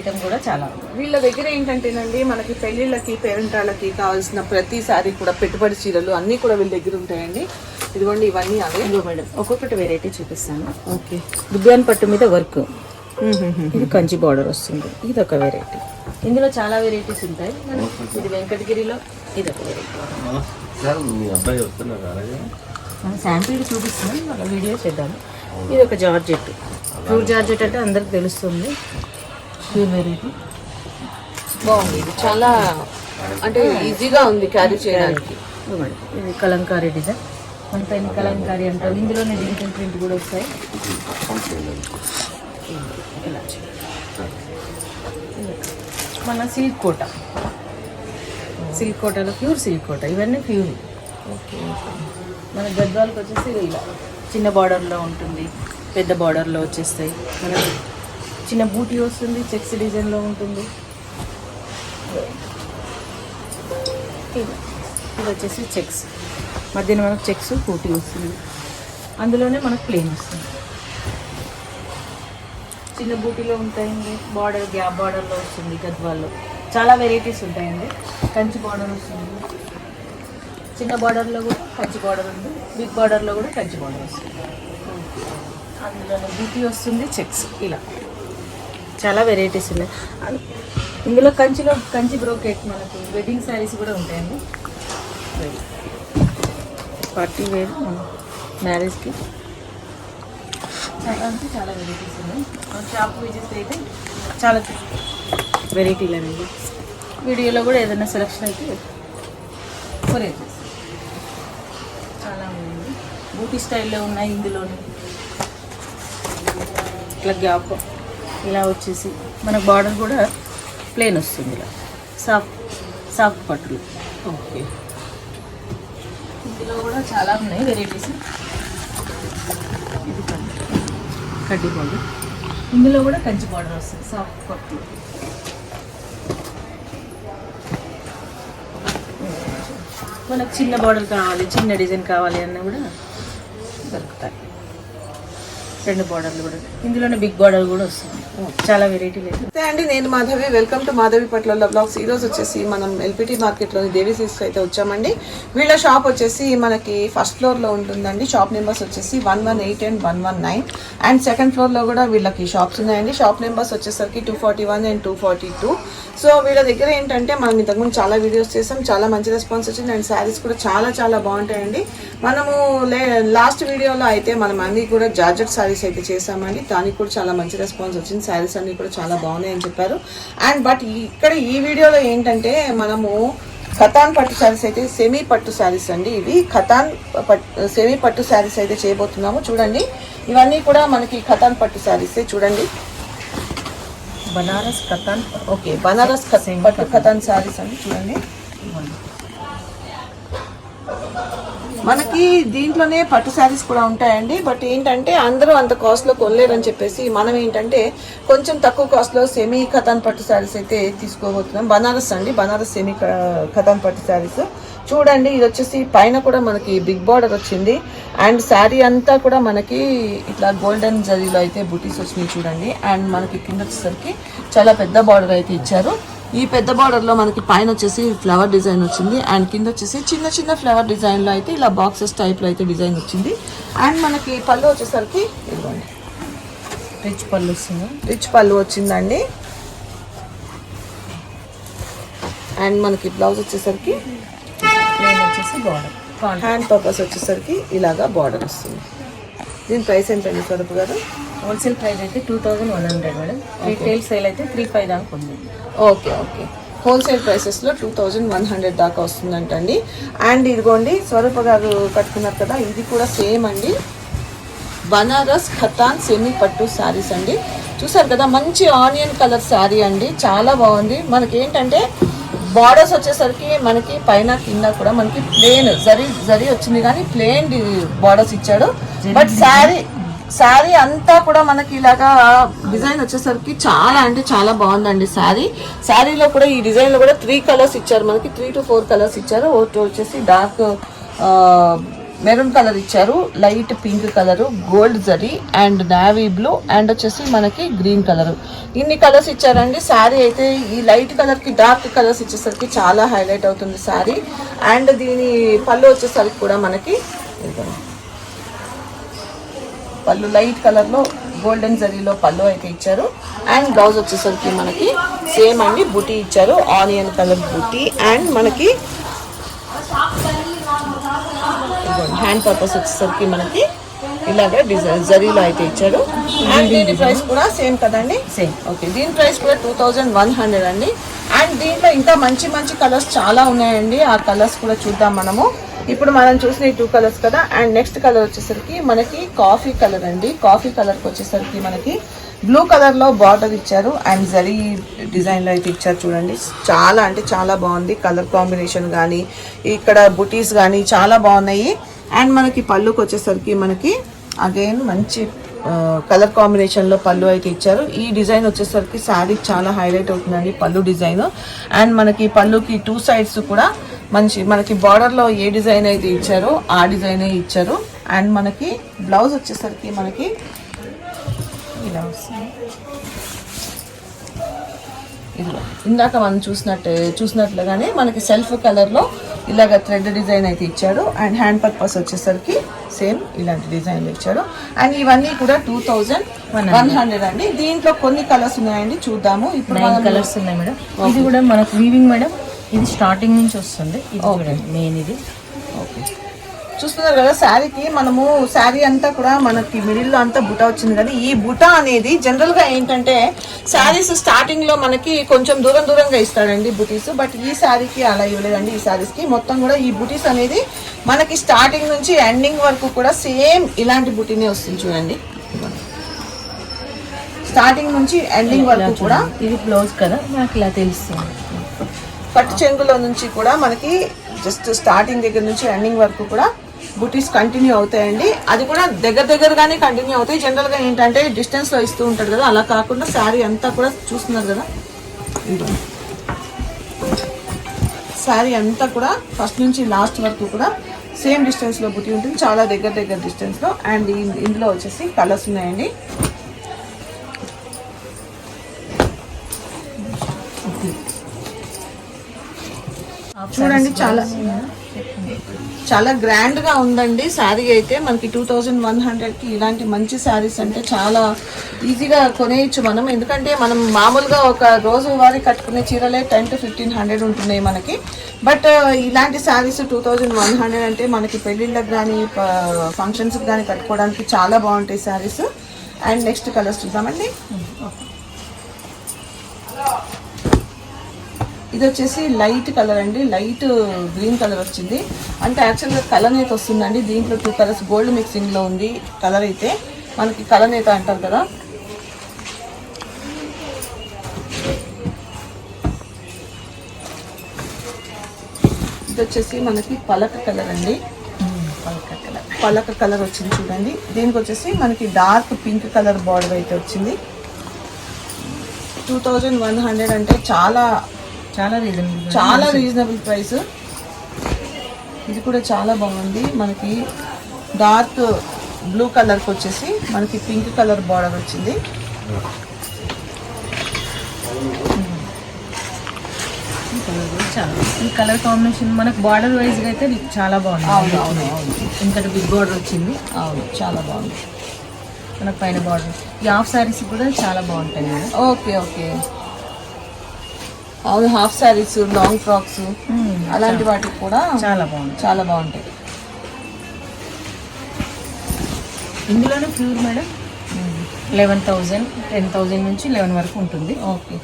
Item కూడా చాలా ఉంది. వీళ్ళ దగ్గర ఏంటంటేనండి మనకి పెళ్ళిళ్ళకి పేరెంటాళ్ళకి కావాల్సిన ప్రతి సారీ కూడా పెట్టుబడి చీరలు అన్నీ కూడా వీళ్ళ దగ్గర ఉంటాయండి. ఇదిగోండి ఇవన్నీ అవే మేడం ఒక్కొక్కటి వెరైటీ చూపిస్తాను. ఓకే. దుబ్యాన్ పట్టు మీద వర్క్. ఇది కంచి బార్డర్ వస్తుంది. ఇది ఒక వెరైటీ ఇందులో చాలా వెరైటీస్ ఉంటాయి. ఇది వెంకటగిరిలో ఇది ఒక వెరైటీ శాంపిల్ చూపిస్తున్నాం మళ్ళీ వీడియో చేద్దాం ఇది ఒక జార్జెట్. ప్యూర్ జార్జెట్ అంటే అందరికి తెలుస్తుంది. ప్యూర్ వెరైటీ బాగుంది. ఇది చాలా అంటే ఈజీగా ఉంది క్యారీ చేయడానికి. ఇది కలంకారీ డిజైన్. మన పైన కలంకారీ అంటారు. ఇందులోనే డిజిటల్ ప్రింట్ కూడా వస్తాయి. మన సిల్క్ కోట. సిల్క్ కోటలో ప్యూర్ సిల్క్ కోట. ఇవన్నీ ప్యూర్ మన గద్వాలకు వచ్చేసి ఇలా చిన్న బార్డర్లో ఉంటుంది. పెద్ద బార్డర్లో వచ్చేస్తాయి. మన చిన్న బూటీ వస్తుంది చెక్స్ డిజైన్లో ఉంటుంది. ఇది వచ్చేసి చెక్స్. మధ్యన మనకు చెక్స్ బూటీ వస్తుంది. అందులోనే మనకు ప్లేన్ వస్తుంది. చిన్న బూటీలో ఉంటాయండి. బార్డర్ గ్యాప్ బార్డర్లో వస్తుంది గద్వాల్లో. చాలా వెరైటీస్ ఉంటాయండి. కంచి బార్డర్ వస్తుంది. చిన్న బార్డర్లో కూడా కంచి బార్డర్ ఉంది. బిగ్ బార్డర్లో కూడా కంచి బార్డర్ వస్తుంది. అందులోనే బూటీ వస్తుంది చెక్స్. ఇలా. చాలా వెరైటీస్ ఉన్నాయి. ఇందులో కంచిలో కంచి బ్రోకెట్ మనకు వెడ్డింగ్ శారీస్ కూడా ఉంటాయండి. పార్టీ వేర్ మ్యారేజ్కి చాలా అంటే చాలా వెరైటీస్ ఉన్నాయి. షాప్ విజిట్ అయితే చాలా వెరైటీలు అనేవి. వీడియోలో కూడా ఏదైనా సెలక్షన్ అయితే కొరియర్ చాలా ఉన్నాయి బూటీ స్టైల్లో ఉన్నాయి ఇందులోనే. ఇట్లా గ్యాప్. ఇలా వచ్చేసి మన బార్డర్ కూడా ప్లేన్ వస్తుంది ఇలా. సాఫ్ట్ సాఫ్ట్ పట్టులు. ఓకే. ఇందులో కూడా చాలా ఉన్నాయి వెరైటీస్. ఇది కడ్డీ కడ్డీ బార్డర్. ఇందులో కూడా కంచి బార్డర్ వస్తుంది సాఫ్ట్ పట్టులు మనకు చిన్న బార్డర్ కావాలి చిన్న డిజైన్ కావాలి అన్న కూడా దొరుకుతాయి. రెండు బార్డర్లు కూడా. ఇందులోనే బిగ్ బార్డర్ కూడా వస్తుంది. చాలా వెరైటీ లేదు. అంతే అండి నేను మాధవి. వెల్కమ్ టు మాధవి పట్ల బ్లాగ్స్. ఈ రోజు వచ్చేసి మనం ఎల్పిటి మార్కెట్లోని దేవి సిల్క్స్ అయితే వచ్చామండి. వీళ్ళ షాప్ వచ్చేసి మనకి ఫస్ట్ ఫ్లోర్లో ఉంటుందండి. షాప్ నెంబర్స్ వచ్చేసి one one eight and one one nine. And second ఫ్లోర్లో కూడా వీళ్ళకి షాప్స్ ఉన్నాయండి. షాప్ నెంబర్స్ వచ్చేసరికి two forty one and two forty two. So వీళ్ళ దగ్గర ఏంటంటే మనం ఇంతకుముందు చాలా వీడియోస్ చేసాం చాలా మంచి రెస్పాన్స్ వచ్చింది అండ్ శారీస్ కూడా చాలా చాలా బాగుంటాయండి. మనము లే లాస్ట్ వీడియోలో అయితే మనం అన్ని కూడా జార్జెట్ శారీస్ అయితే చేసామండి దానికి కూడా చాలా మంచి రెస్పాన్స్ వచ్చింది. శారీస్ అన్ని కూడా చాలా బాగున్నాయి అని చెప్పారు. అండ్ బట్ ఇక్కడ ఈ వీడియోలో ఏంటంటే మనము ఖతాన్ పట్టు శారీస్ అయితే సెమీ పట్టు శారీస్ అండి ఇవి. ఖతాన్ సెమీ పట్టు శారీస్ అయితే చేయబోతున్నాము. చూడండి. ఇవన్నీ కూడా మనకి ఖతాన్ పట్టు శారీస్ చూడండి. బనారస్ కథాన్. ఓకే బనారస్ పట్టు ఖతాన్ శారీస్ అండి చూడండి. మనకి దీంట్లోనే పట్టు శారీస్ కూడా ఉంటాయండి బట్ ఏంటంటే అందరూ అంత కాస్ట్లో కొనలేరని చెప్పేసి మనం ఏంటంటే కొంచెం తక్కువ కాస్ట్లో సెమీ ఖతాన్ పట్టు శారీస్ అయితే తీసుకోబోతున్నాం. బనారస్ అండి బనారస్ సెమీ ఖతాన్ పట్టు శారీస్ చూడండి ఇది వచ్చేసి పైన కూడా మనకి బిగ్ బార్డర్ వచ్చింది. అండ్ శారీ అంతా కూడా మనకి ఇట్లా గోల్డెన్ జరీలో అయితే బుటీస్ వచ్చినాయి చూడండి. అండ్ మనకి కింద వచ్చేసరికి చాలా పెద్ద బార్డర్ అయితే ఇచ్చారు. ఈ పెద్ద బార్డర్లో మనకి పైన వచ్చేసి ఫ్లవర్ డిజైన్ వచ్చింది. అండ్ కింద వచ్చేసి చిన్న చిన్న ఫ్లవర్ డిజైన్లో అయితే ఇలా బాక్సెస్ టైప్లో అయితే డిజైన్ వచ్చింది. అండ్ మనకి పళ్ళు వచ్చేసరికి ఇదిగోండి. రిచ్ పళ్ళు వస్తుంది రిచ్ పళ్ళు వచ్చిందండి. అండ్ మనకి బ్లౌజ్ వచ్చేసరికి ప్లేన్ వచ్చేసి బార్డర్ హ్యాండ్ పర్పస్ వచ్చేసరికి ఇలాగా బార్డర్ వస్తుంది. దీని ప్రైస్ ఎంతండి స్వరూప్ గారు? హోల్సేల్ ప్రైస్ అయితే two thousand one hundred madam retail sale అయితే త్రీ ఫైవ్ దాకా ఉంది. ఓకే ఓకే హోల్సేల్ ప్రైసెస్లో టూ థౌజండ్ వన్ హండ్రెడ్ దాకా వస్తుందంటండి. అండ్ ఇదిగోండి స్వరూప గారు కట్టుకున్నారు కదా ఇది కూడా సేమ్ అండి. బనారస్ ఖతాన్ సెమీ పట్టు శారీస్ అండి. చూసారు కదా మంచి ఆనియన్ కలర్ శారీ అండి. చాలా బాగుంది. మనకి ఏంటంటే బార్డర్స్ వచ్చేసరికి మనకి పైన కింద కూడా మనకి ప్లేన్ జరీ జరీ వచ్చింది కానీ ప్లేన్ బార్డర్స్ ఇచ్చాడు. బట్ శారీ శారీ అంతా కూడా మనకి ఇలాగా డిజైన్ వచ్చేసరికి చాలా అంటే చాలా బాగుందండి శారీ శారీలో కూడా ఈ డిజైన్లో కూడా త్రీ కలర్స్ ఇచ్చారు. మనకి త్రీ టు ఫోర్ కలర్స్ ఇచ్చారు. ఒకటి వచ్చేసి డార్క్ మెరూన్ కలర్ ఇచ్చారు. Light pink colour gold zari and navy blue and వచ్చేసి మనకి గ్రీన్ కలర్. ఇన్ని కలర్స్ ఇచ్చారండి. శారీ అయితే ఈ లైట్ కలర్కి డార్క్ కలర్స్ ఇచ్చేసరికి చాలా హైలైట్ అవుతుంది శారీ. అండ్ దీని పళ్ళు వచ్చేసరికి కూడా మనకి పళ్ళు లైట్ కలర్లో గోల్డెన్ జరీలో పళ్ళు అయితే ఇచ్చారు. అండ్ బ్లౌజ్ వచ్చేసరికి మనకి సేమ్ అండి. బుటీ ఇచ్చారు. ఆనియన్ కలర్ బుటీ అండ్ మనకి హ్యాండ్ పర్పస్ వచ్చేసరికి మనకి ఇలాగ డిజైన్ జరీలో అయితే ఇచ్చారు. అండ్ దీని ప్రైస్ కూడా సేమ్ కదండి? సేమ్ ఓకే దీని ప్రైస్ కూడా టూ థౌజండ్ వన్ హండ్రెడ్ అండి. అండ్ దీంట్లో ఇంకా మంచి మంచి కలర్స్ చాలా ఉన్నాయండి. ఆ కలర్స్ కూడా చూద్దాం మనము. ఇప్పుడు మనం చూసిన ఈ టూ కలర్స్ కదా. అండ్ నెక్స్ట్ కలర్ వచ్చేసరికి మనకి కాఫీ కలర్ అండి. కాఫీ కలర్కి వచ్చేసరికి మనకి బ్లూ కలర్లో బార్డర్ ఇచ్చారు అండ్ జరీ డిజైన్లో అయితే ఇచ్చారు చూడండి. చాలా అంటే చాలా బాగుంది. కలర్ కాంబినేషన్ కానీ ఇక్కడ బుటీస్ కానీ చాలా బాగున్నాయి. అండ్ మనకి పళ్ళుకి వచ్చేసరికి మనకి అగైన్ మంచి కలర్ కాంబినేషన్లో పళ్ళు అయితే ఇచ్చారు. ఈ డిజైన్ వచ్చేసరికి శారీ చాలా హైలైట్ అవుతుందండి పళ్ళు డిజైన్ అండ్ మనకి పళ్ళుకి టూ సైడ్స్ కూడా మంచి మనకి బార్డర్లో ఏ డిజైన్ అయితే ఇచ్చారో ఆ డిజైన్ ఇచ్చారు. అండ్ మనకి బ్లౌజ్ వచ్చేసరికి మనకి ఇలా వస్తుంది. ఇందాక మనం చూసినట్టు చూసినట్లుగానే మనకి సెల్ఫ్ కలర్లో ఇలాగ థ్రెడ్ డిజైన్ అయితే ఇచ్చాడు. అండ్ హ్యాండ్ పర్పస్ వచ్చేసరికి సేమ్ ఇలాంటి డిజైన్ ఇచ్చాడు. అండ్ ఇవన్నీ కూడా టూ థౌజండ్ వన్ హండ్రెడ్ అండి. దీంట్లో కొన్ని కలర్స్ ఉన్నాయండి చూద్దాము. ఇప్పుడు కలర్స్ ఉన్నాయి మేడం. ఇది కూడా మనకు వీవింగ్ మేడం. ఇది స్టార్టింగ్ నుంచి వస్తుంది. ఇది మెయిన్ ఇది. ఓకే చూస్తున్నారు కదా శారీకి మనము శారీ అంతా కూడా మనకి మిడిల్లో అంతా బుటా వచ్చింది కదా ఈ బుటా అనేది జనరల్గా ఏంటంటే శారీస్ స్టార్టింగ్లో మనకి కొంచెం దూరం దూరంగా ఇస్తాడండి బుటీస్ బట్ ఈ శారీకి అలా ఇవ్వలేదండి ఈ శారీస్కి మొత్తం కూడా ఈ బుటీస్ అనేది మనకి స్టార్టింగ్ నుంచి ఎండింగ్ వరకు కూడా సేమ్ ఇలాంటి బుటీనే వస్తుంది చూడండి. స్టార్టింగ్ నుంచి ఎండింగ్ వరకు కూడా. ఇది బ్లౌజ్ కదా నాకు ఇలా తెలుస్తుంది. పట్టు చెంగులో నుంచి కూడా మనకి జస్ట్ స్టార్టింగ్ దగ్గర నుంచి ఎండింగ్ వరకు కూడా బుటీస్ కంటిన్యూ అవుతాయండి. అది కూడా దగ్గర దగ్గరగానే కంటిన్యూ అవుతాయి. జనరల్గా ఏంటంటే డిస్టెన్స్లో ఇస్తూ ఉంటారు కదా అలా కాకుండా శారీ అంతా కూడా చూస్తున్నారు కదా. శారీ అంతా కూడా ఫస్ట్ నుంచి లాస్ట్ వరకు కూడా సేమ్ డిస్టెన్స్లో బుటీ ఉంటుంది. చాలా దగ్గర దగ్గర డిస్టెన్స్లో అండ్ ఇందులో వచ్చేసి కలర్స్ ఉన్నాయండి. చూడండి చాలా చాలా గ్రాండ్గా ఉందండి. శారీ అయితే మనకి టూ థౌజండ్ వన్ హండ్రెడ్కి ఇలాంటి మంచి శారీస్ అంటే చాలా ఈజీగా కొనేయచ్చు మనం. ఎందుకంటే మనం మామూలుగా ఒక రోజు వారి కట్టుకునే చీరలే టెన్ టు ఫిఫ్టీన్ హండ్రెడ్ ఉంటున్నాయి మనకి. బట్ uh, ఇలాంటి saris two thousand one hundred అంటే మనకి పెళ్ళిళ్ళకి కానీ ఫంక్షన్స్కి కానీ కట్టుకోవడానికి చాలా బాగుంటాయి శారీస్. అండ్ నెక్స్ట్ కలర్స్ చూద్దామండి. ఇది వచ్చేసి లైట్ కలర్ అండి. లైట్ గ్రీన్ కలర్ వచ్చింది. అంటే యాక్చువల్గా కలర్ నేత వస్తుందండి. దీంట్లో టూ కలర్స్ గోల్డ్ మిక్సింగ్లో ఉంది కలర్ అయితే. మనకి కలర్ నేత అంటారు కదా. ఇది వచ్చేసి మనకి పలక కలర్ అండి. పలక కలర్ వచ్చింది చూడండి. దీనికి వచ్చేసి మనకి డార్క్ పింక్ కలర్ బార్డర్ అయితే వచ్చింది. టూ థౌజండ్ వన్ హండ్రెడ్ అంటే చాలా చాలా రీజనబుల్ చాలా రీజనబుల్ ప్రైస్ ఇది కూడా చాలా బాగుంది. మనకి డార్క్ బ్లూ కలర్కి వచ్చేసి మనకి పింక్ కలర్ బార్డర్ వచ్చింది. చాలా ఈ కలర్ కాంబినేషన్ మనకు బార్డర్ వైజ్గా అయితే చాలా అవును బాగుంది. అవును అవును ఇంతటి బిగ్ బార్డర్ వచ్చింది. అవును చాలా బాగుంది. మనకు పైన బార్డర్ ఈ హాఫ్ సారీస్ కూడా చాలా బాగుంటాయి. Okay okay. అవును హాఫ్ శారీస్ లాంగ్ ఫ్రాక్స్ అలాంటి వాటికి కూడా చాలా బాగుంది చాలా బాగుంటాయి. ఇందులోనే pure madam eleven thousand ten thousand నుంచి లెవెన్ వరకు ఉంటుంది. ఓకే.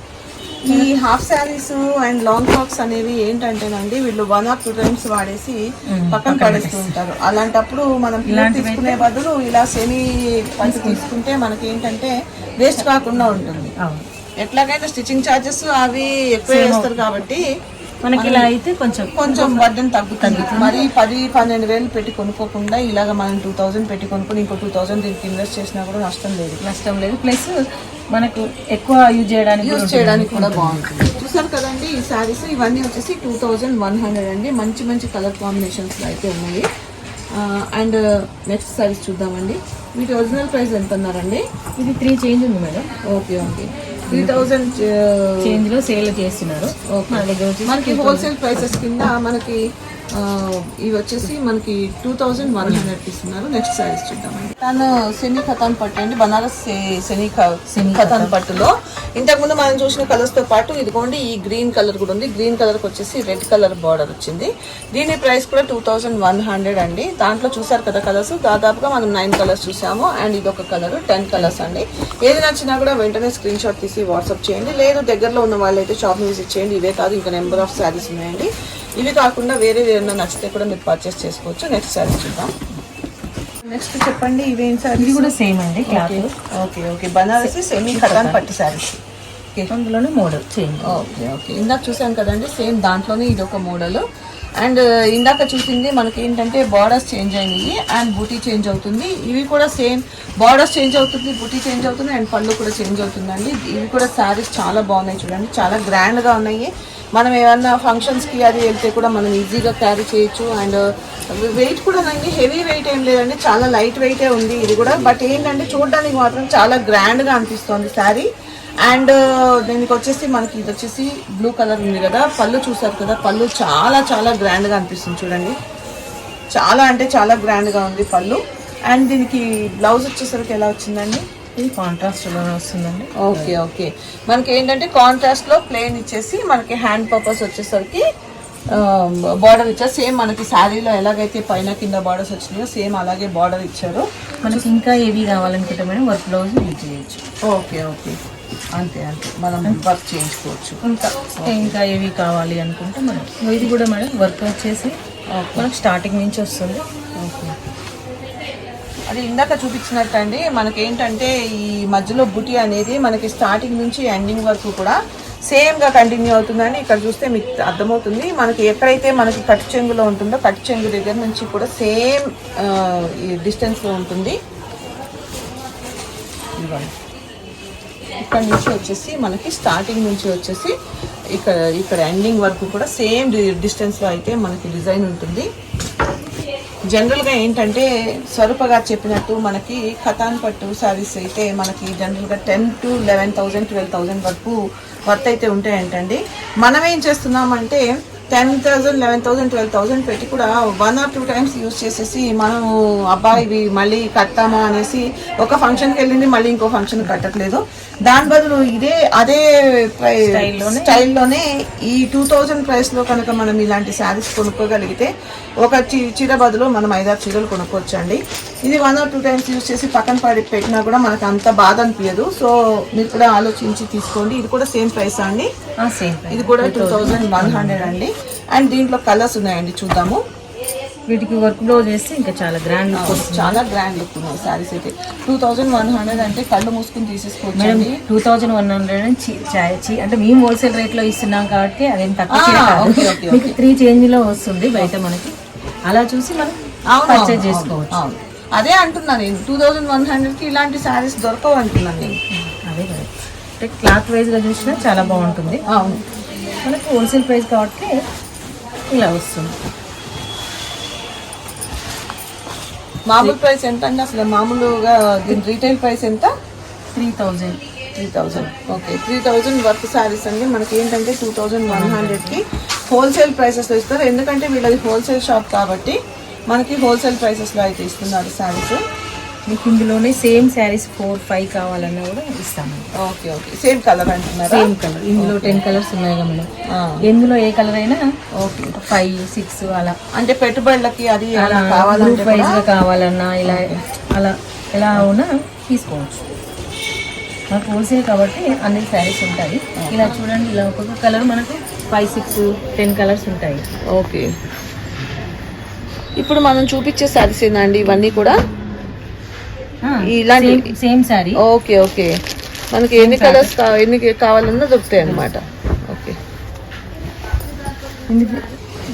ఈ half saris and long frocks అనేవి ఏంటంటేనండి వీళ్ళు వన్ ఆర్ టూ టైమ్స్ వాడేసి పక్కన పడేస్తూ ఉంటారు. అలాంటప్పుడు మనం తీసుకునే బదులు ఇలా సెమీ పట్టు తీసుకుంటే మనకి ఏంటంటే వేస్ట్ కాకుండా ఉంటుంది. అవును ఎట్లాగైతే స్టిచ్చింగ్ ఛార్జెస్ అవి ఎక్కువ వేస్తారు కాబట్టి మనకి ఇలా అయితే కొంచెం కొంచెం బడ్డన్ తగ్గుతుంది. మరి పది పన్నెండు వేలు పెట్టి కొనుక్కోకుండా ఇలాగ మనం టూ థౌజండ్ పెట్టి కొనుక్కొని ఇంకో టూ థౌజండ్ దీనికి ఇన్వెస్ట్ చేసినా కూడా నష్టం లేదు. నష్టం లేదు. ప్లస్ మనకు ఎక్కువ యూజ్ చేయడానికి యూజ్ చేయడానికి కూడా బాగుంటుంది. చూసారు కదండి ఈ శారీస్ ఇవన్నీ వచ్చేసి టూ థౌజండ్ వన్ హండ్రెడ్ అండి. మంచి మంచి కలర్ కాంబినేషన్స్ అయితే ఉన్నాయి. అండ్ నెక్స్ట్ సారీస్ చూద్దామండి. వీటి ఒరిజినల్ ప్రైస్ ఎంత అన్నారండి ఇది త్రీ చేంజ్ ఉంది madam. Okay okay three thousand చేంజ్లో sale చేస్తున్నారు. మన దగ్గర మనకి హోల్సేల్ ప్రైసెస్ కింద మనకి ఇవి వచ్చేసి మనకి టూ థౌజండ్ వన్ హండ్రెడ్ ఇస్తున్నారు. నెక్స్ట్ సారీస్ చూద్దామండి. తను సెమీ ఖతాన్ పట్టు అండి బనారస్ సె- సెమీ ఖ- ఖతాన్ పట్టులో. ఇంతకుముందు మనం చూసిన కలర్స్తో పాటు ఇదిగోండి ఈ గ్రీన్ కలర్ కూడా ఉంది. గ్రీన్ కలర్కి వచ్చేసి రెడ్ కలర్ బార్డర్ వచ్చింది. దీని ప్రైస్ కూడా టూ థౌజండ్ వన్ హండ్రెడ్ అండి. దాంట్లో చూసారు కదా కలర్స్ దాదాపుగా మనం నైన్ కలర్స్ చూసాము. అండ్ ఇది ఒక కలర్ టెన్ కలర్స్ అండి. ఏది నచ్చినా కూడా వెంటనే స్క్రీన్ షాట్ తీసి వాట్సాప్ చేయండి. లేదు దగ్గరలో ఉన్న వాళ్ళైతే షాప్ని విజిట్ చేయండి. ఇవే కాదు ఇంకా నెంబర్ ఆఫ్ శారీస్ ఉన్నాయండి. ఇవి కాకుండా వేరే ఏమైనా నచ్చితే కూడా మీరు పర్చేస్ చేసుకోవచ్చు. నెక్స్ట్ శారీ చూద్దాం. నెక్స్ట్ చెప్పండి ఇవేం ఇది శారీ కూడా సేమ్ అండి cloth okay okay Banarasi semi katan పట్టు శారీస్ ఓకే అందులోనే మోడల్ చేంజ్ ఓకే ఓకే ఇందాక చూసాం కదండి సేమ్ దాంట్లోనే ఇది ఒక మోడల్ అండ్ ఇందాక చూసింది మనకి ఏంటంటే బార్డర్స్ చేంజ్ అయినాయి అండ్ బూటీ చేంజ్ అవుతుంది. ఇవి కూడా సేమ్ బార్డర్స్ చేంజ్ అవుతుంది బూటీ చేంజ్ అవుతుంది అండ్ పళ్ళు కూడా చేంజ్ అవుతుందండి. ఇవి కూడా శారీస్ చాలా బాగున్నాయి చూడండి. చాలా గ్రాండ్గా ఉన్నాయి. మనం ఏమన్నా ఫంక్షన్స్కి అది వెళ్తే కూడా మనం ఈజీగా క్యారీ చేయొచ్చు. అండ్ వెయిట్ uh, కూడా నండి హెవీ వెయిట్ ఏం లేదండి. చాలా లైట్ వెయిటే ఉంది ఇది కూడా. బట్ ఏంటంటే చూడడానికి మాత్రం చాలా గ్రాండ్గా అనిపిస్తుంది శారీ. అండ్ uh, దీనికి వచ్చేసి మనకి ఇది వచ్చేసి బ్లూ కలర్ ఉంది కదా. పళ్ళు చూసారు కదా. పళ్ళు చాలా చాలా గ్రాండ్గా అనిపిస్తుంది చూడండి. చాలా అంటే చాలా గ్రాండ్గా ఉంది పళ్ళు. అండ్ దీనికి బ్లౌజ్ వచ్చేసరికి ఎలా వచ్చిందండి? ఇది కాంట్రాస్ట్లోనే వస్తుందండి. Okay okay. మనకి ఏంటంటే కాంట్రాస్ట్లో ప్లేన్ ఇచ్చేసి మనకి హ్యాండ్ పర్పస్ వచ్చేసరికి బార్డర్ ఇచ్చారు. సేమ్ మనకి శారీలో ఎలాగైతే పైన కింద బార్డర్స్ వచ్చినాయో సేమ్ అలాగే బార్డర్ ఇచ్చారు. మనకి ఇంకా ఏవి కావాలనుకుంటే మేడం వర్క్ బ్లౌజ్ యూజ్ చేయొచ్చు. Okay okay. అంతే అంతే. మనం వర్క్ చేయించుకోవచ్చు ఇంకా ఇంకా ఏవి కావాలి అనుకుంటే మనం ఇది కూడా మేడం వర్క్ వచ్చేసి మనకు స్టార్టింగ్ నుంచి వస్తుంది. ఓకే. అది ఇందాక చూపించినట్టు అండి మనకి ఏంటంటే ఈ మధ్యలో బుటి అనేది మనకి స్టార్టింగ్ నుంచి ఎండింగ్ వరకు కూడా సేమ్గా కంటిన్యూ అవుతుందని ఇక్కడ చూస్తే మీకు అర్థమవుతుంది. మనకి ఎక్కడైతే మనకి కట్ చెంగులో ఉంటుందో కట్ చెంగు దగ్గర నుంచి కూడా సేమ్ ఈ ఉంటుంది. ఇక్కడ నుంచి వచ్చేసి మనకి స్టార్టింగ్ నుంచి వచ్చేసి ఇక్కడ ఇక్కడ ఎండింగ్ వరకు కూడా సేమ్ డిస్టెన్స్లో అయితే మనకి డిజైన్ ఉంటుంది. జనరల్గా ఏంటంటే స్వరూపగా చెప్పినట్టు మనకి ఖతాన్ పట్టు శారీస్ అయితే మనకి జనరల్గా ten to eleven thousand twelve thousand వరకు వర్త్ అయితే ఉంటాయంటండి. మనం ఏం చేస్తున్నామంటే ten thousand eleven thousand twelve thousand పెట్టి కూడా one or two times use చేసేసి మనం అబ్బాయి ఇవి మళ్ళీ కట్టామా అనేసి ఒక ఫంక్షన్కి వెళ్ళింది మళ్ళీ ఇంకో ఫంక్షన్ కట్టట్లేదు. దాని బదులు ఇదే అదే స్టైల్లోనే? ఈ టూ థౌజండ్ ప్రైస్లో కనుక మనం ఇలాంటి శారీస్ కొనుక్కోగలిగితే ఒక చీర బదులు మనం ఐదారు చీరలు కొనుక్కోవచ్చండి. ఇది one or two times use చేసి పక్కన పడి పెట్టినా కూడా మనకు అంత బాధ అనిపించదు సో మీరు కూడా ఆలోచించి తీసుకోండి. ఇది కూడా సేమ్ ప్రైస్ అండి? సేమ్ ఇది కూడా టూ థౌజండ్ వన్ హండ్రెడ్ అండి. అండ్ దీంట్లో కలర్స్ ఉన్నాయండి చూద్దాము. వీటికి వర్క్ బ్లౌజ్ చేస్తే ఇంకా చాలా గ్రాండ్ లుక్ చాలా గ్రాండ్ లుక్ ఉన్నాయి శారీస్ అయితే. టూ థౌజండ్ వన్ హండ్రెడ్ అంటే కళ్ళు మూసుకుని తీసేసుకోవచ్చు madam two thousand one hundred అంటే మేము హోల్సేల్ రేట్లో ఇస్తున్నాం కాబట్టి అదేం తక్కువ మీకు త్రీ చేంజ్లో వస్తుంది బయట మనకి. అలా చూసి మనం పర్చేజ్ చేసుకోవచ్చు. అదే అంటున్నాను నేను టూ థౌజండ్ వన్ హండ్రెడ్కి ఇలాంటి శారీస్ దొరకవు అంటున్నాను నేను. అదే కదా. అంటే క్లాత్ వైజ్గా చూసినా చాలా బాగుంటుంది. అవును. మనకి హోల్సేల్ ప్రైస్ కాబట్టి ఇలా వస్తుంది. మామూలు ప్రైస్ ఎంత అండి? అసలు మామూలుగా దీని రీటైల్ ప్రైస్ ఎంత? Three thousand three thousand okay three thousand work saris అండి. మనకి ఏంటంటే టూ థౌజండ్ వన్ హండ్రెడ్కి హోల్సేల్ ప్రైసెస్లో ఇస్తారు. ఎందుకంటే వీళ్ళది హోల్సేల్ షాప్ కాబట్టి మనకి హోల్సేల్ ప్రైసెస్లో అయితే ఇస్తున్నారు శారీస్ మీకు ఇందులోనే సేమ్ శారీస్ ఫోర్ ఫైవ్ కావాలన్నా కూడా ఇస్తాము ఓకే ఓకే. సేమ్ కలర్ అంటున్నారా? Same colour. ఇందులో టెన్ కలర్స్ ఉన్నాయి కదా మేడం ఎందులో ఏ కలర్ అయినా ఓకే. ఫైవ్ సిక్స్ అలా. అంటే పెట్టుబడులకి అది అలా కావాలంటే గ్రూప్ వైజ్గా కావాలన్నా ఇలా అలా ఎలా ఉన్నా తీసుకోవచ్చు. మనకు హోల్సేల్ కాబట్టి అన్ని శారీస్ ఉంటాయి. ఇలా చూడండి ఇలా ఒక్కొక్క కలర్ మనకు ఫైవ్ సిక్స్ టెన్ కలర్స్ ఉంటాయి. ఓకే. ఇప్పుడు మనం చూపించే శారీస్ అండి ఇవన్నీ కూడా ఇలాంటి- సేమ్ శారీ ఓకే ఓకే. మనకి ఎన్ని కలర్స్ ఎన్ని కావాలన్నా దొరుకుతాయి అన్నమాట. ఓకే.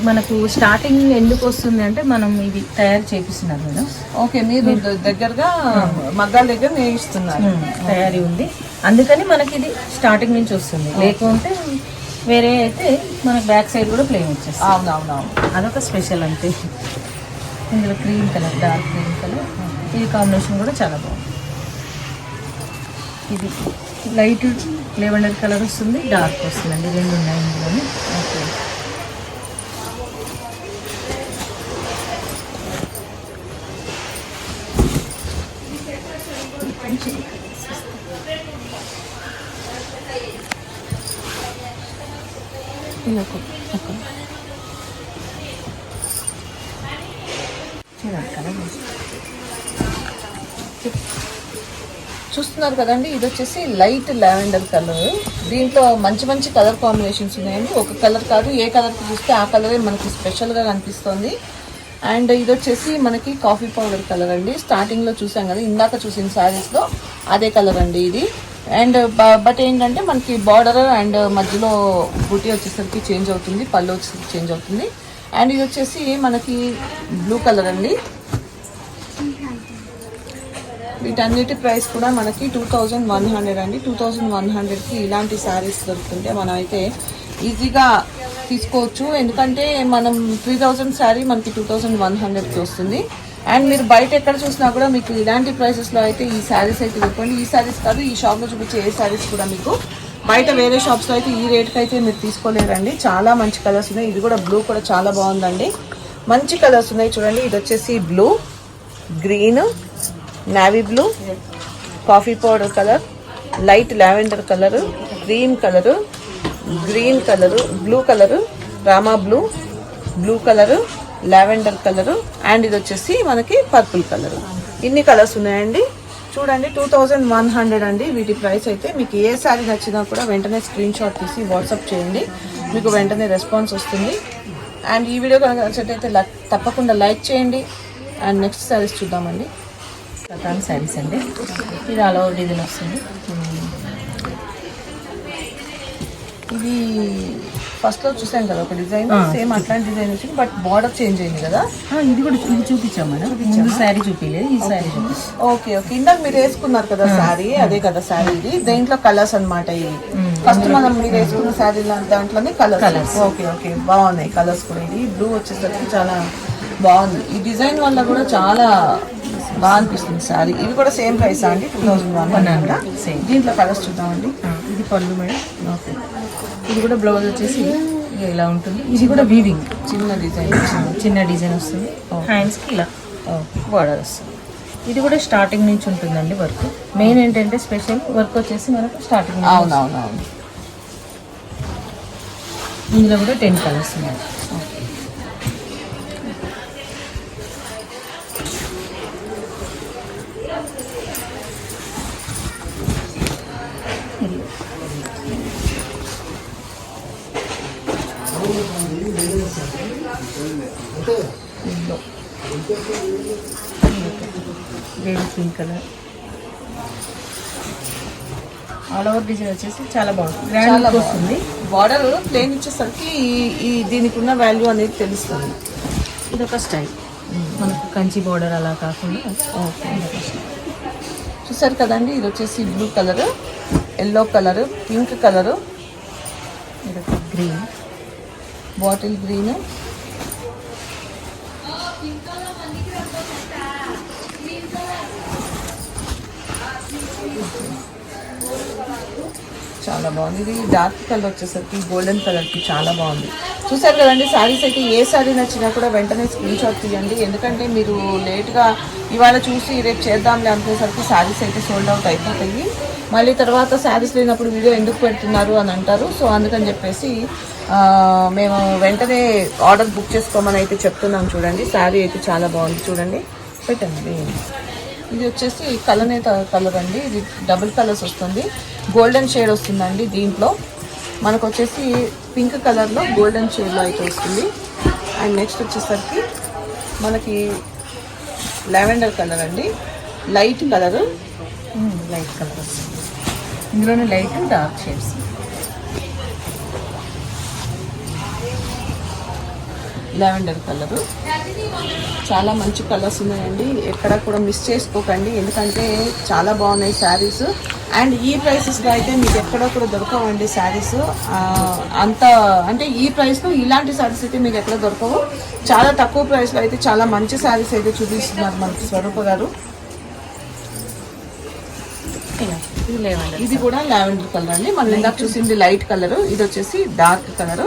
మనకు స్టార్టింగ్ ఎందుకు వస్తుంది అంటే మనం ఇది తయారు చేపిస్తున్నారు మేడం. ఓకే మీరు ద- దగ్గరగా మగ్గాల దగ్గర నేయిస్తున్నారు. తయారీ ఉంది. అందుకని మనకి ఇది స్టార్టింగ్ నుంచి వస్తుంది. లేకుంటే వేరే అయితే మనకు బ్యాక్ సైడ్ కూడా ప్లేన్ వచ్చేస్తుంది. అవునవునవును. అదొక స్పెషల్ అంతే. ఇందులో cream colour dark cream colour. ఈ కాంబినేషన్ కూడా చాలా బాగుంది. ఇది లైట్ లెవెండర్ కలర్ వస్తుంది డార్క్ వస్తుందండి రెండు ఉన్నాయి ఇందులోని. ఓకే చూస్తున్నారు కదండి ఇది వచ్చేసి లైట్ లావెండర్ కలర్. దీంట్లో మంచి మంచి కలర్ కాంబినేషన్స్ ఉన్నాయండి. ఒక కలర్ కాదు ఏ కలర్ చూస్తే ఆ కలరే మనకి స్పెషల్గా కనిపిస్తుంది. అండ్ ఇది వచ్చేసి మనకి కాఫీ పౌడర్ కలర్ అండి. స్టార్టింగ్లో చూసాం కదా ఇందాక చూసిన శారీస్లో అదే కలర్ అండి ఇది. అండ్ బట్ ఏంటంటే మనకి బార్డర్ అండ్ మధ్యలో బుటీ వచ్చేసరికి చేంజ్ అవుతుంది పళ్ళు వచ్చేసరికి చేంజ్ అవుతుంది. అండ్ ఇది వచ్చేసి మనకి బ్లూ కలర్ అండి. వీటన్నిటి ప్రైస్ కూడా మనకి టూ థౌజండ్ వన్ హండ్రెడ్ అండి. టూ థౌజండ్ వన్ హండ్రెడ్కి ఇలాంటి శారీస్ దొరుకుతుంటే మనం అయితే ఈజీగా తీసుకోవచ్చు. ఎందుకంటే మనం త్రీ థౌజండ్ శారీ మనకి టూ థౌజండ్ వన్ హండ్రెడ్కి వస్తుంది. అండ్ మీరు బయట ఎక్కడ చూసినా కూడా మీకు ఇలాంటి ప్రైసెస్లో అయితే ఈ శారీస్ అయితే దొరకండి ఈ శారీస్ కాదు ఈ షాప్లో చూపించే ఏ శారీస్ కూడా మీకు బయట వేరే షాప్స్లో అయితే ఈ రేట్కి అయితే మీరు తీసుకోలేరండి. చాలా మంచి కలర్స్ ఉన్నాయి. ఇది కూడా బ్లూ కూడా చాలా బాగుందండి. మంచి కలర్స్ ఉన్నాయి. చూడండి ఇది వచ్చేసి blue green navy blue coffee powder colour light lavender colour cream colour green colour blue colour Rama blue blue colour lavender colour and ఇది వచ్చేసి మనకి పర్పుల్ కలరు ఇన్ని కలర్స్ ఉన్నాయండి. చూడండి టూ థౌజండ్ వన్ హండ్రెడ్ అండి. వీటి ప్రైస్ అయితే మీకు ఏ శారీ నచ్చినా కూడా వెంటనే స్క్రీన్ షాట్ తీసి వాట్సాప్ చేయండి. మీకు వెంటనే రెస్పాన్స్ వస్తుంది. అండ్ ఈ వీడియో కనుక నచ్చినట్టయితే తప్పకుండా లైక్ చేయండి. అండ్ నెక్స్ట్ శారీస్ చూద్దామండి. కథాన్ శారీస్ అండి. ఇది ఆల్ ఓవర్ డిజైన్ వస్తుంది. ఇది ఫస్ట్లో చూసాం కదా ఒక డిజైన్. సేమ్ అట్లాంటి డిజైన్ వచ్చింది బట్ బార్డర్ చేంజ్ అయింది కదా. ఇది కూడా ఇది చూపించాం మేడం. ముందు శారీ చూపించలేదు ఈ శారీ ఓకే. ఓకే ఇందాక మీరు వేసుకున్నారు కదా శారీ అదే కదా శారీ ఇది. దేంట్లో కలర్స్ అన్నమాట ఇవి? ఫస్ట్ మనం మీరు వేసుకున్న శారీ దాంట్లోనే కలర్స్ ఓకే ఓకే. బాగున్నాయి కలర్స్ కూడా. ఇది బ్లూ వచ్చేసరికి చాలా బాగుంది. ఈ డిజైన్ వల్ల కూడా చాలా బాగా అనిపిస్తుంది శారీ. ఇవి కూడా సేమ్ ప్రైస్ అండి two thousand one hundred Same. దీంట్లో కలర్స్ చూద్దామండి. ఇది పళ్ళు మేడం. ఓకే. ఇది కూడా బ్లౌజ్ వచ్చేసి ఇలా ఉంటుంది. ఇది కూడా వీవింగ్ చిన్న డిజైన్. చిన్న డిజైన్ వస్తుంది. హ్యాండ్స్కి ఇలా. బార్డర్ వస్తుంది. ఇది కూడా స్టార్టింగ్ నుంచి ఉంటుందండి వర్క్ మెయిన్ ఏంటంటే స్పెషల్ వర్క్ వచ్చేసి మనకు స్టార్టింగ్ అవునవునవును. ఇందులో కూడా టెన్ కలర్స్ ఉన్నాయి. కలర్. ఆల్ ఓవర్ డిజైన్ వచ్చేసి చాలా బాగుంది. గ్రాండ్ వస్తుంది. బార్డర్ ప్లేన్ ఇచ్చేసరికి ఈ- దీనికి ఉన్న వాల్యూ అనేది తెలుస్తుంది. ఇది ఒక స్టైల్ మనకు కంచి బార్డర్ అలా కాకుండా ఓకే. చూసారు కదండి ఇది వచ్చేసి blue colour yellow colour pink colour green bottle green చాలా బాగుంది. ఇది డార్క్ కలర్ వచ్చేసరికి గోల్డెన్ కలర్కి చాలా బాగుంది. చూసారు కదండి శారీస్ అయితే ఏ శారీ నచ్చినా కూడా వెంటనే స్క్రీన్ షాట్ తీయండి. ఎందుకంటే మీరు లేట్గా ఇవాళ చూసి రేపు చేద్దాంలే అనుకునేసరికి శారీస్ అయితే సోల్డ్ అవుట్ అయిపోతాయి. మళ్ళీ తర్వాత శారీస్ లేనప్పుడు వీడియో ఎందుకు పెడుతున్నారు అని అంటారు. సో అందుకని చెప్పేసి మేము వెంటనే ఆర్డర్ బుక్ చేసుకోమని అయితే చెప్తున్నాం చూడండి. శారీ అయితే చాలా బాగుంది చూడండి. పెట్టండి. ఇది వచ్చేసి కలనేత కలర్ అండి. ఇది డబుల్ కలర్స్ వస్తుంది. గోల్డెన్ షేడ్ వస్తుందండి దీంట్లో. మనకు వచ్చేసి పింక్ కలర్లో గోల్డెన్ షేడ్లో అయితే వస్తుంది. అండ్ నెక్స్ట్ వచ్చేసరికి మనకి లావెండర్ కలర్ అండి. Light colour. లైట్ కలర్ వస్తుంది. ఇందులోనే light dark shades. Lavender colour. చాలా మంచి కలర్స్ ఉన్నాయండి. ఎక్కడ కూడా మిస్ చేసుకోకండి. ఎందుకంటే చాలా బాగున్నాయి శారీస్. అండ్ ఈ ప్రైసెస్లో అయితే మీకు ఎక్కడ కూడా దొరకవండి శారీస్. అంత అంటే ఈ ప్రైస్లో ఇలాంటి శారీస్ అయితే మీకు ఎక్కడ దొరకవు. చాలా తక్కువ ప్రైస్లో అయితే చాలా మంచి శారీస్ అయితే చూపిస్తున్నారు మనకి స్వరూప గారు. ఇది కూడా లావెండర్ కలర్ అండి. మనం ఇందాక చూసింది లైట్ కలర్. ఇది వచ్చేసి డార్క్ కలర్.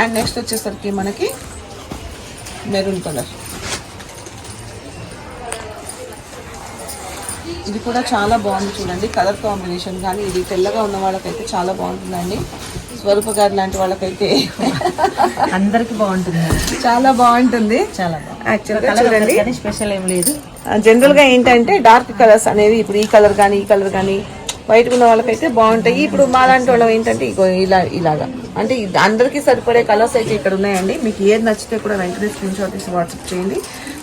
అండ్ నెక్స్ట్ వచ్చేసరికి మనకి మెరూన్ కలర్. ఇది కూడా చాలా బాగుంది చూడండి కలర్ కాంబినేషన్. కానీ ఇది తెల్లగా ఉన్న వాళ్ళకైతే చాలా బాగుంటుందండి. స్వరూప గారి లాంటి వాళ్ళకైతే అందరికి బాగుంటుంది. చాలా బాగుంటుంది. చాలా యాక్చువల్గా చూడండి. స్పెషల్ ఏం లేదు. జనరల్గా ఏంటంటే డార్క్ కలర్స్ అనేవి ఇప్పుడు ఈ కలర్ కానీ ఈ కలర్ కానీ వైట్ ఉన్న వాళ్ళకైతే బాగుంటాయి. ఇప్పుడు మా లాంటి వాళ్ళం ఏంటంటే ఇగో ఇలా ఇలాగా. అంటే అందరికీ సరిపడే కలర్స్ అయితే ఇక్కడ ఉన్నాయండి. మీకు ఏది నచ్చితే కూడా వెంటనే స్క్రీన్ షాట్ తీసి వాట్సాప్ చేయండి.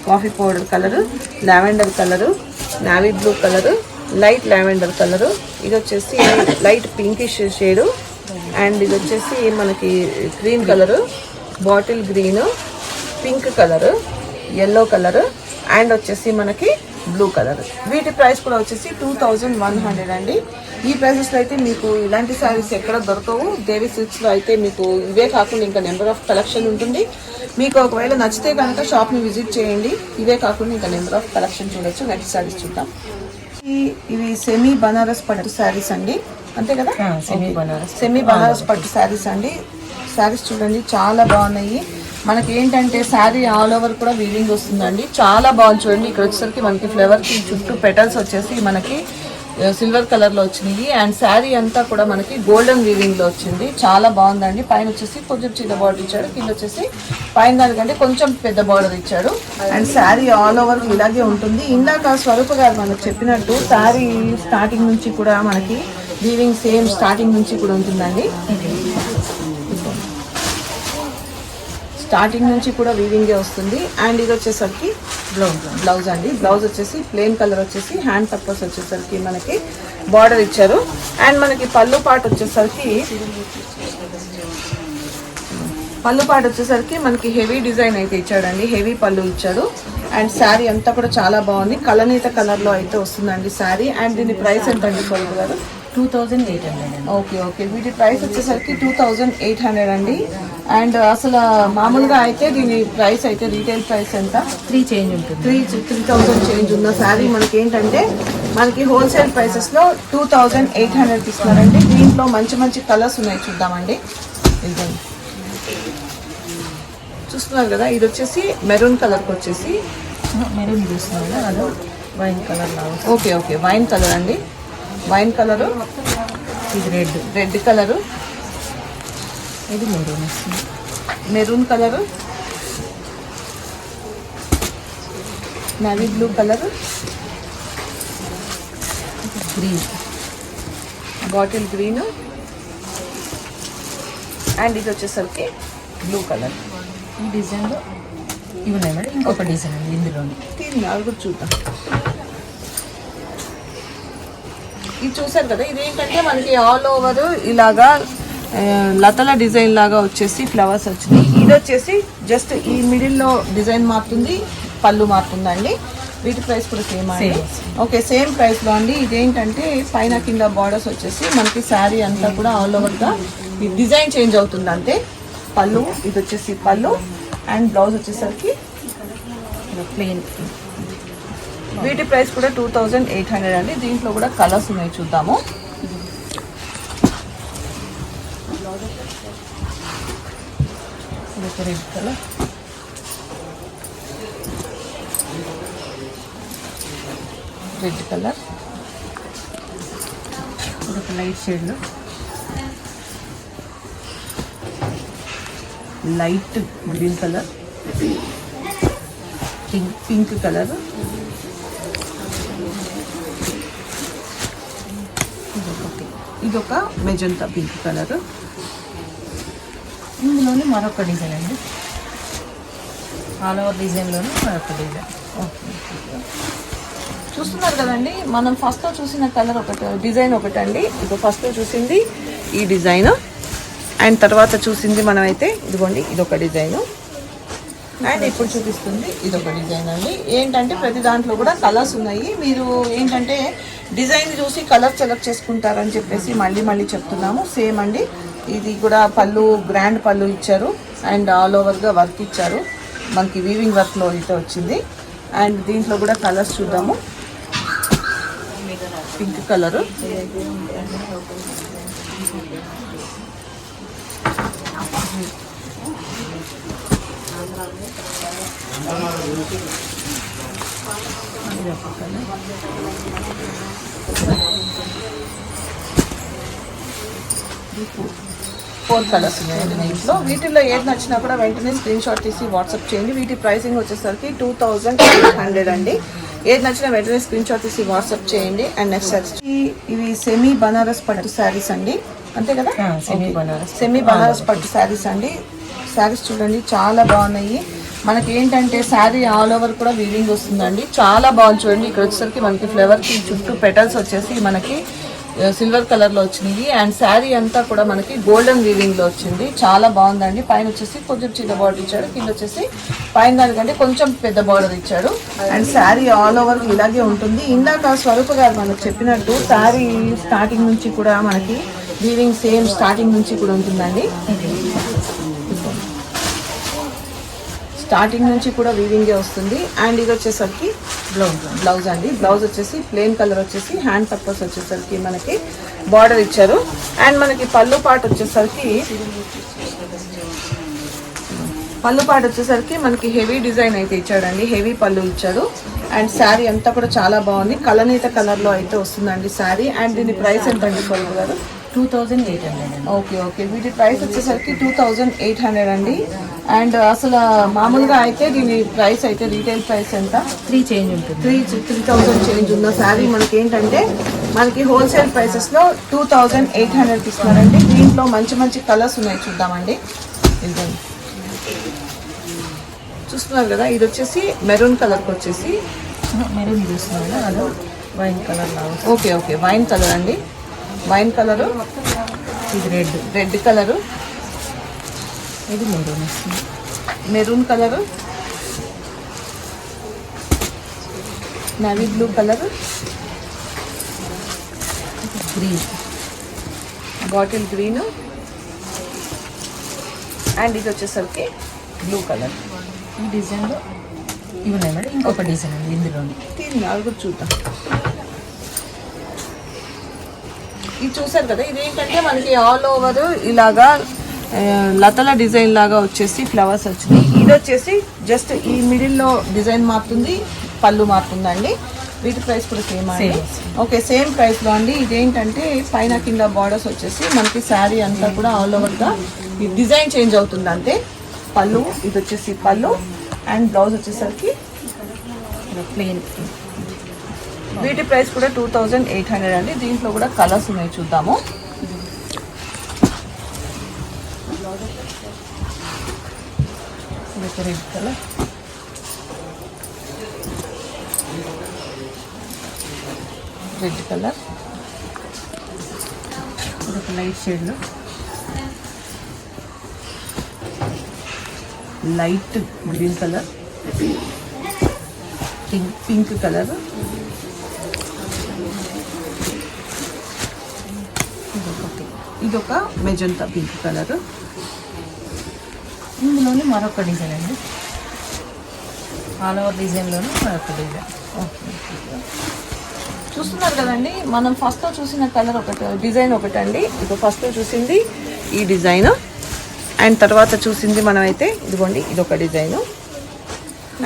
Coffee powder colour lavender colour navy blue colour light lavender colour. ఇది వచ్చేసి లైట్ పింకిష్ షేడు. అండ్ ఇది వచ్చేసి మనకి green colour bottle green pink colour yellow colour. And వచ్చేసి మనకి బ్లూ కలర్. వీటి ప్రైస్ కూడా వచ్చేసి టూ థౌజండ్ వన్ హండ్రెడ్ అండి. ఈ ప్రైసెస్లో అయితే మీకు ఇలాంటి శారీస్ ఎక్కడ దొరకవు. దేవి సిల్క్స్లో అయితే మీకు ఇవే కాకుండా ఇంకా నెంబర్ ఆఫ్ కలెక్షన్ ఉంటుంది. మీకు ఒకవేళ నచ్చితే కనుక షాప్ని విజిట్ చేయండి. ఇవే కాకుండా ఇంకా నెంబర్ ఆఫ్ కలెక్షన్ చూడొచ్చు. నెక్స్ట్ శారీస్ చూద్దాం. ఇవి సెమీ బనారస్ పట్టు శారీస్ అండి. అంతే కదా? సెమీ బనారస్. సెమీ బనారస్ పట్టు శారీస్ అండి. శారీస్ చూడండి చాలా బాగున్నాయి. మనకి ఏంటంటే శారీ ఆల్ ఓవర్ కూడా వీవింగ్ వస్తుందండి. చాలా బాగుంది చూడండి. ఇక్కడ వచ్చేసరికి మనకి ఫ్లవర్కి చుట్టూ పెటల్స్ వచ్చేసి మనకి సిల్వర్ కలర్లో వచ్చినాయి. అండ్ శారీ అంతా కూడా మనకి గోల్డెన్ వీవింగ్లో వచ్చింది. చాలా బాగుందండి. పైన వచ్చేసి కొంచెం చిన్న బార్డర్ ఇచ్చాడు. కింద వచ్చేసి పైన దానికంటే కొంచెం పెద్ద బార్డర్ ఇచ్చాడు. అండ్ శారీ ఆల్ ఓవర్ ఇలాగే ఉంటుంది. ఇందాక స్వరూప గారు మనకు చెప్పినట్టు శారీ స్టార్టింగ్ నుంచి కూడా మనకి వీవింగ్ సేమ్ స్టార్టింగ్ నుంచి కూడా ఉంటుందండి. స్టార్టింగ్ నుంచి కూడా వీవింగే వస్తుంది. అండ్ ఇది వచ్చేసరికి బ్లౌజ్ బ్లౌజ్ అండి. బ్లౌజ్ వచ్చేసి ప్లెయిన్ కలర్ వచ్చేసి హ్యాండ్ పర్పస్ వచ్చేసరికి మనకి బార్డర్ ఇచ్చారు. అండ్ మనకి పళ్ళు పాట వచ్చేసరికి పళ్ళు పాట వచ్చేసరికి మనకి హెవీ డిజైన్ అయితే ఇచ్చాడండి. హెవీ పళ్ళు ఇచ్చాడు. అండ్ శారీ అంతా కూడా చాలా బాగుంది. కలనీత కలర్లో అయితే వస్తుందండి శారీ అండ్ దీని ప్రైస్ ఎంత అండి గారు two thousand eight hundred okay okay. వీటి ప్రైస్ వచ్చేసరికి టూ థౌజండ్ ఎయిట్ హండ్రెడ్ అండి. అండ్ అసలు మామూలుగా అయితే దీని ప్రైస్ అయితే రీటైల్ ప్రైస్ ఎంత? త్రీ చేంజ్ ఉంటుంది. త్రీ త్రీ థౌజండ్ చేంజ్ ఉన్న శారీ మనకి ఏంటంటే మనకి హోల్సేల్ ప్రైసెస్లో టూ థౌజండ్ ఎయిట్ హండ్రెడ్ ఇస్తున్నారండి దీంట్లో మంచి మంచి కలర్స్ ఉన్నాయి చూద్దామండి. ఇదిగోండి. చూస్తున్నారు కదా ఇది వచ్చేసి మెరూన్ కలర్కి వచ్చేసి మెరూన్ చూస్తున్నాం కదా wine colour. Okay okay. Wine colour అండి. Wine colour. ఇది రెడ్. Red colour. ఇది మెరూన్. వస్తుంది maroon colour. Navy blue colour. Green. Bottle green. And ఇది వచ్చేసరికి బ్లూ కలర్. ఈ డిజైన్లో ఇవి ఉన్నాయి మేడం. ఇంకొక డిజైన్ అండి ఇందులోని. దీన్ని చూద్దాం. ఇది చూసారు కదా ఇది ఏంటంటే మనకి ఆల్ ఓవర్ ఇలాగా లతల డిజైన్ లాగా వచ్చేసి ఫ్లవర్స్ వచ్చినాయి. ఇది వచ్చేసి జస్ట్ ఈ మిడిల్లో డిజైన్ మారుతుంది పళ్ళు మారుతుందండి. వీటి ప్రైస్ కూడా సేమ్ అండి. ఓకే సేమ్ ప్రైస్లో అండి. ఇదేంటంటే పైన కింద బార్డర్స్ వచ్చేసి మనకి శారీ అంతా కూడా ఆల్ ఓవర్గా ఈ డిజైన్ చేంజ్ అవుతుంది అంతే. పళ్ళు ఇది వచ్చేసి పళ్ళు అండ్ బ్లౌజ్ వచ్చేసరికి ప్లెయిన్ వీటి ప్రైస్ కూడా టూ థౌజండ్ ఎయిట్ హండ్రెడ్ అండి. దీంట్లో కూడా కలర్స్ ఉన్నాయి చూద్దాము. రెడ్ కలర్ రెడ్ కలర్ ఒక లైట్ షేడ్లో light green colour pink pink colour ఇదొకటి. ఇదొక ఇది ఒక మెజంతా పింక్ కలర్. ఇందులోనే మరొక డిజైన్ అండి. ఆల్ ఓవర్ డిజైన్లోనే మరొక డిజైన్. ఓకే. చూస్తున్నారు కదండి మనం ఫస్ట్లో చూసిన కలర్ ఒకటి డిజైన్ ఒకటి అండి ఇది ఫస్ట్ చూసింది ఈ డిజైన్. అండ్ తర్వాత చూసింది మనం అయితే ఇదిగోండి ఇది ఒక డిజైన్. అండ్ ఇప్పుడు చూపిస్తుంది ఇది ఒక డిజైన్ అండి. ఏంటంటే ప్రతి దాంట్లో కూడా కలర్స్ ఉన్నాయి. మీరు ఏంటంటే డిజైన్ చూసి కలర్ సెలెక్ట్ చేసుకుంటారని చెప్పేసి మళ్ళీ మళ్ళీ చెప్తున్నాము. సేమ్ అండి. ఇది కూడా పళ్ళు గ్రాండ్ పళ్ళు ఇచ్చారు. అండ్ ఆల్ ఓవర్గా వర్క్ ఇచ్చారు. మనకి వీవింగ్ వర్క్లో అయితే వచ్చింది. అండ్ దీంట్లో కూడా కలర్స్ చూద్దాము. Pink colour. ఫోర్ కలర్స్ ఉన్నాయండి దీంట్లో వీటిల్లో ఏది నచ్చినా కూడా వెంటనే స్క్రీన్ షాట్ తీసి వాట్సాప్ చేయండి. వీటి ప్రైసింగ్ వచ్చేసరికి టూ థౌజండ్ హండ్రెడ్ అండి. ఏది నచ్చినా వెంటనే స్క్రీన్ షాట్ తీసి వాట్సాప్ చేయండి. అండ్ నెక్స్ట్ ఇవి సెమీ బనారస్ పట్టు శారీస్ అండి. అంతే కదా? సెమీ బనారస్ సెమీ బనారస్ పట్టు శారీస్ అండి. శారీస్ చూడండి చాలా బాగున్నాయి. మనకి ఏంటంటే శారీ ఆల్ ఓవర్ కూడా వీవింగ్ వస్తుందండి. చాలా బాగుంది చూడండి. ఇక్కడ వచ్చేసరికి మనకి ఫ్లవర్కి చుట్టూ పెటల్స్ వచ్చేసి మనకి సిల్వర్ కలర్లో వచ్చింది అండ్ శారీ అంతా కూడా మనకి గోల్డెన్ వీవింగ్లో వచ్చింది. చాలా బాగుందండి. పైన వచ్చేసి కొంచెం చిన్న బార్డర్ ఇచ్చాడు. కింద వచ్చేసి పైన దానికంటే కొంచెం పెద్ద బార్డర్ ఇచ్చాడు. అండ్ శారీ ఆల్ ఓవర్ ఇలాగే ఉంటుంది. ఇందాక స్వరూప గారు మనకు చెప్పినట్టు శారీ స్టార్టింగ్ నుంచి కూడా మనకి వీవింగ్ సేమ్ స్టార్టింగ్ నుంచి కూడా ఉంటుందండి. స్టార్టింగ్ నుంచి కూడా వీవింగే వస్తుంది. అండ్ ఇది వచ్చేసరికి బ్లౌజ్ బ్లౌజ్ అండి. బ్లౌజ్ వచ్చేసి ప్లెయిన్ కలర్ వచ్చేసి హ్యాండ్ పర్పస్ వచ్చేసరికి మనకి బార్డర్ ఇచ్చారు. అండ్ మనకి పళ్ళు పాట వచ్చేసరికి పళ్ళు పాట వచ్చేసరికి మనకి హెవీ డిజైన్ అయితే ఇచ్చాడండి. హెవీ పళ్ళు ఇచ్చాడు. అండ్ శారీ అంతా కూడా చాలా బాగుంది. కలనీత కలర్లో అయితే వస్తుందండి శారీ అండ్ దీని ప్రైస్ ఎంత అండి పళ్ళు గారు? Two thousand eight hundred okay okay. వీటి ప్రైస్ వచ్చేసరికి టూ థౌజండ్ ఎయిట్ హండ్రెడ్ అండి. అండ్ అసలు మామూలుగా అయితే దీని ప్రైస్ అయితే రీటైల్ ప్రైస్ ఎంత? త్రీ చేంజ్ ఉంటుంది. త్రీ త్రీ థౌజండ్ చేంజ్ ఉన్న శారీ మనకి ఏంటంటే మనకి హోల్సేల్ ప్రైసెస్లో టూ థౌజండ్ ఎయిట్ హండ్రెడ్ ఇస్తున్నారండి దీంట్లో మంచి మంచి కలర్స్ ఉన్నాయి చూద్దామండి. ఇదిగోండి. చూస్తున్నారు కదా ఇది వచ్చేసి మెరూన్ కలర్కి వచ్చేసి మెరూన్ చూస్తున్నాను అది wine colour okay okay. Wine colour అండి. Wine colour. ఇది రెడ్. Red colour. ఇది మెరూన్. వస్తుంది maroon colour. Navy blue colour. Green. Bottle green. And ఇది వచ్చేసరికి బ్లూ కలర్. ఈ డిజైన్లో ఇవి ఉన్నాయి మేడం. ఇంకొక డిజైన్ అండి ఇందులోని. నాలుగు చూద్దాం. ఇది చూసారు కదా ఇది ఏంటంటే మనకి ఆల్ ఓవర్ ఇలాగా లతల డిజైన్ లాగా వచ్చేసి ఫ్లవర్స్ వచ్చినాయి. ఇది వచ్చేసి జస్ట్ ఈ మిడిల్లో డిజైన్ మారుతుంది పళ్ళు మారుతుందండి. వీటి ప్రైస్ కూడా సేమ్ అండి. ఓకే సేమ్ ప్రైస్లో అండి. ఇదేంటంటే పైన కింద బార్డర్స్ వచ్చేసి మనకి శారీ అంతా కూడా ఆల్ ఓవర్గా ఈ డిజైన్ చేంజ్ అవుతుంది అంతే. పళ్ళు ఇది వచ్చేసి పళ్ళు అండ్ బ్లౌజ్ వచ్చేసరికి ప్లెయిన్ వీటి ప్రైస్ కూడా టూ థౌజండ్ ఎయిట్ హండ్రెడ్ అండి. దీంట్లో కూడా కలర్స్ ఉన్నాయి చూద్దాము. రెడ్ కలర్ రెడ్ కలర్ ఇది ఒక లైట్ షేడ్లో light green colour pink pink colour ఇదొక మెజంతా పింక్ కలర్. ఇందులోని మరొక డిజైన్ అండి. ఆల్ ఓవర్ డిజైన్లోని మరొక డిజైన్. చూస్తున్నారు కదండి మనం ఫస్ట్ చూసిన కలర్ ఒకటి డిజైన్ ఒకటి అండి ఇది ఫస్ట్ చూసింది ఈ డిజైన్. అండ్ తర్వాత చూసింది మనమైతే ఇదిగోండి ఇదొక డిజైన్.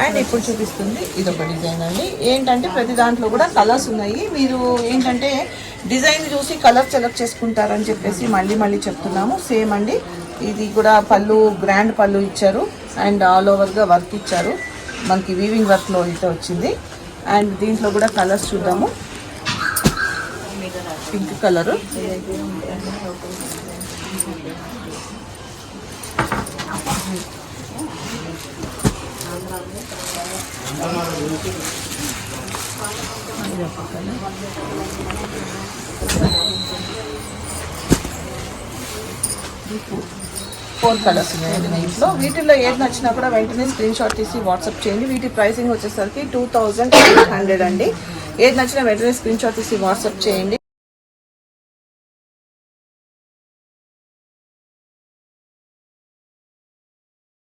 అండ్ ఇప్పుడు చూపిస్తుంది ఇదొక డిజైన్ అండి. ఏంటంటే ప్రతి దాంట్లో కూడా కలర్స్ ఉన్నాయి. మీరు ఏంటంటే డిజైన్ చూసి కలర్ సెలెక్ట్ చేసుకుంటారని చెప్పేసి మళ్ళీ మళ్ళీ చెప్తున్నాము. సేమ్ అండి. ఇది కూడా పళ్ళు గ్రాండ్ పళ్ళు ఇచ్చారు. అండ్ ఆల్ ఓవర్గా వర్క్ ఇచ్చారు. మనకి వీవింగ్ వర్క్లో అయితే వచ్చింది. అండ్ దీంట్లో కూడా కలర్స్ చూద్దాము. Pink colour. ఫోర్ కలర్స్ ఉన్నాయండి వీటిలో ఏది నచ్చినా కూడా వెంటనే స్క్రీన్ షాట్ తీసి వాట్సాప్ చేయండి. వీటి ప్రైసింగ్ వచ్చేసరికి టూ థౌజండ్ ఎయిట్ హండ్రెడ్ అండి. ఏది నచ్చినా వెంటనే స్క్రీన్ షాట్ తీసి వాట్సాప్ చేయండి.